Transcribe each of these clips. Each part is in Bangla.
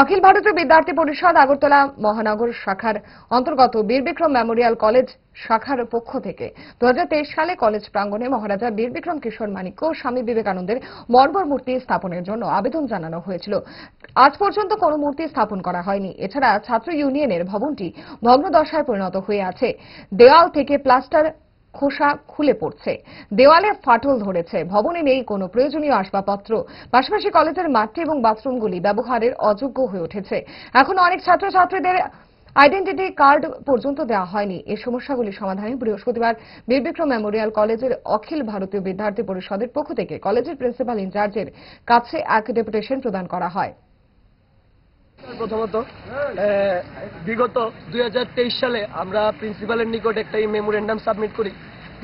অখিল ভারতীয় বিদ্যার্থী পরিষদ আগরতলা মহানগর শাখার অন্তর্গত বীর বিক্রম মেমোরিয়াল কলেজ শাখার পক্ষ থেকে দু হাজার তেইশ সালে কলেজ প্রাঙ্গণে মহারাজা বীর বিক্রম কিশোর মানিক্য ও স্বামী বিবেকানন্দের মর্মর মূর্তি স্থাপনের জন্য আবেদন জানানো হয়েছিল। আজ পর্যন্ত কোনো মূর্তি স্থাপন করা হয়নি। এছাড়া ছাত্র ইউনিয়নের ভবনটি ভগ্নদশায় পরিণত হয়ে আছে। দেওয়াল থেকে প্লাস্টার খোসা খুলে পড়ছে। দেওয়ালে ফাটল ধরেছে। ভবনে নেই কোনো প্রয়োজনীয় আসবাবপত্র। পাশাপাশি কলেজের মাঠটি এবং বাথরুমগুলি ব্যবহারের অযোগ্য হয়ে উঠেছে। এখন অনেক ছাত্রছাত্রীদের আইডেন্টিটি কার্ড পর্যন্ত দেওয়া হয়নি। এই সমস্যাগুলি সমাধানে বৃহস্পতিবার বীর বিক্রম মেমোরিয়াল কলেজের অখিল ভারতীয় বিদ্যার্থী পরিষদের পক্ষ থেকে কলেজের প্রিন্সিপাল ইনচার্জের কাছে এক ডেপুটেশন প্রদান করা হয়। প্রথমত বিগত দুই সালে আমরা প্রিন্সিপালের নিকট একটা এই মেমোরেন্ডাম সাবমিট করি,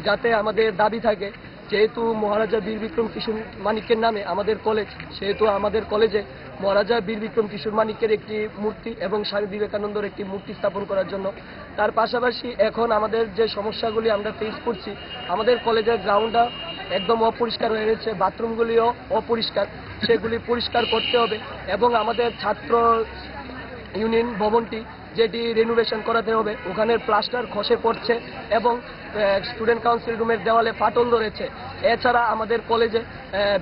যাতে আমাদের দাবি থাকে, যেহেতু মহারাজা বীর বিক্রম কিশোর মানিকের নামে আমাদের কলেজ, সেহেতু আমাদের কলেজে মহারাজা বীর বিক্রম কিশোর মানিকের একটি মূর্তি এবং স্বামী বিবেকানন্দর একটি মূর্তি স্থাপন করার জন্য। তার পাশাপাশি এখন আমাদের যে সমস্যাগুলি আমরা ফেস করছি, আমাদের কলেজের গ্রাউন্ডটা একদম অপরিষ্কার হয়ে গেছে, বাথরুমগুলিও অপরিষ্কার, সেগুলি পরিষ্কার করতে হবে। এবং আমাদের ছাত্র ইউনিয়ন ভবনটি যেটি রেনোভেশন করাতে হবে, ওখানের প্লাস্টার খসে পড়ছে এবং স্টুডেন্ট কাউন্সিল রুমের দেওয়ালে ফাটল ধরেছে। এছাড়া আমাদের কলেজে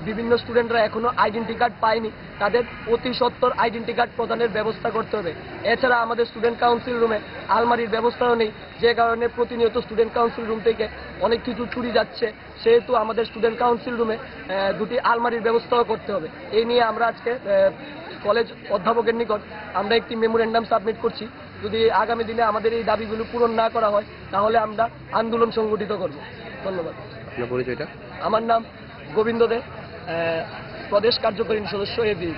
বিভিন্ন স্টুডেন্টরা এখনও আইডেন্টি কার্ড পায়নি। তাদের অতি সত্তর আইডেন্টি কার্ড প্রদানের ব্যবস্থা করতে হবে। এছাড়া আমাদের স্টুডেন্ট কাউন্সিল রুমে আলমারির ব্যবস্থাও নেই। যে কারণে প্রতিনিয়ত স্টুডেন্ট কাউন্সিল রুম থেকে অনেক কিছু চুরি যাচ্ছে। সেহেতু আমাদের স্টুডেন্ট কাউন্সিল রুমে দুটি আলমারির ব্যবস্থাও করতে হবে। এই নিয়ে আমরা আজকে কলেজ অধ্যাপকের নিকট আমরা একটি মেমোরেন্ডাম সাবমিট করছি। যদি আগামী দিনে আমাদের এই দাবিগুলো পূরণ না করা হয় তাহলে আমরা আন্দোলন সংগঠিত করব। ধন্যবাদ। পরিচয়টা? আমার নাম গোবিন্দ দে প্রদেশ কার্যকরী সদস্য এবি